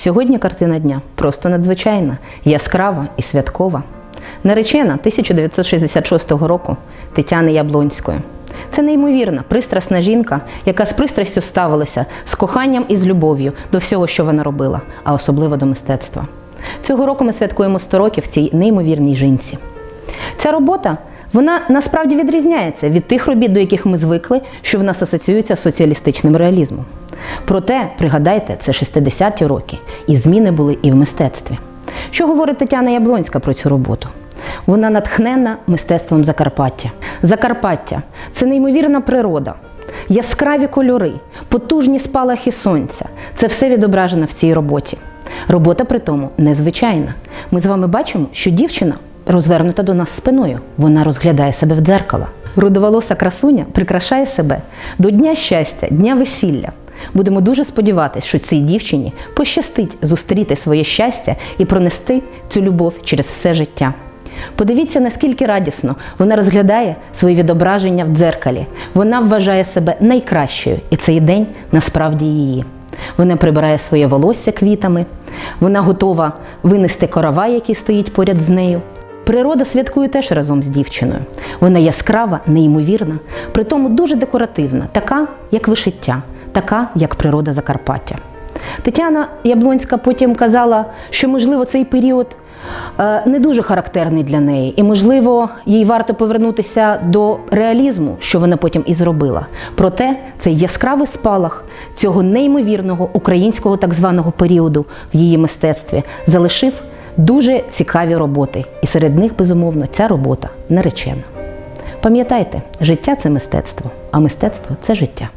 Сьогодні картина дня просто надзвичайна, яскрава і святкова. Наречена 1966 року Тетяни Яблонської. Це неймовірна, пристрасна жінка, яка з пристрастю ставилася з коханням і з любов'ю до всього, що вона робила, а особливо до мистецтва. Цього року ми святкуємо 100 років цій неймовірній жінці. Ця робота вона насправді відрізняється від тих робіт, до яких ми звикли, що в нас асоціюються з соціалістичним реалізмом. Проте, пригадайте, це 60-ті роки, і зміни були і в мистецтві. Що говорить Тетяна Яблонська про цю роботу? Вона натхнена мистецтвом Закарпаття. Закарпаття це неймовірна природа, яскраві кольори, потужні спалахи сонця. Це все відображено в цій роботі. Робота при тому незвичайна. Ми з вами бачимо, що дівчина розвернута до нас спиною. Вона розглядає себе в дзеркало. Рудоволоса красуня прикрашає себе до Дня щастя, Дня весілля. Будемо дуже сподіватися, що цій дівчині пощастить зустріти своє щастя і пронести цю любов через все життя. Подивіться, наскільки радісно вона розглядає свої відображення в дзеркалі. Вона вважає себе найкращою, і цей день насправді її. Вона прибирає своє волосся квітами, вона готова винести каравай, який стоїть поряд з нею. Природа святкує теж разом з дівчиною. Вона яскрава, неймовірна, при тому дуже декоративна, така, як вишиття, така, як природа Закарпаття. Тетяна Яблонська потім казала, що, можливо, цей період е, не дуже характерний для неї, і, можливо, їй варто повернутися до реалізму, що вона потім і зробила. Проте цей яскравий спалах цього неймовірного українського так званого періоду в її мистецтві залишив дуже цікаві роботи, і серед них, безумовно, ця робота наречена. Пам'ятайте, життя це мистецтво, а мистецтво це життя.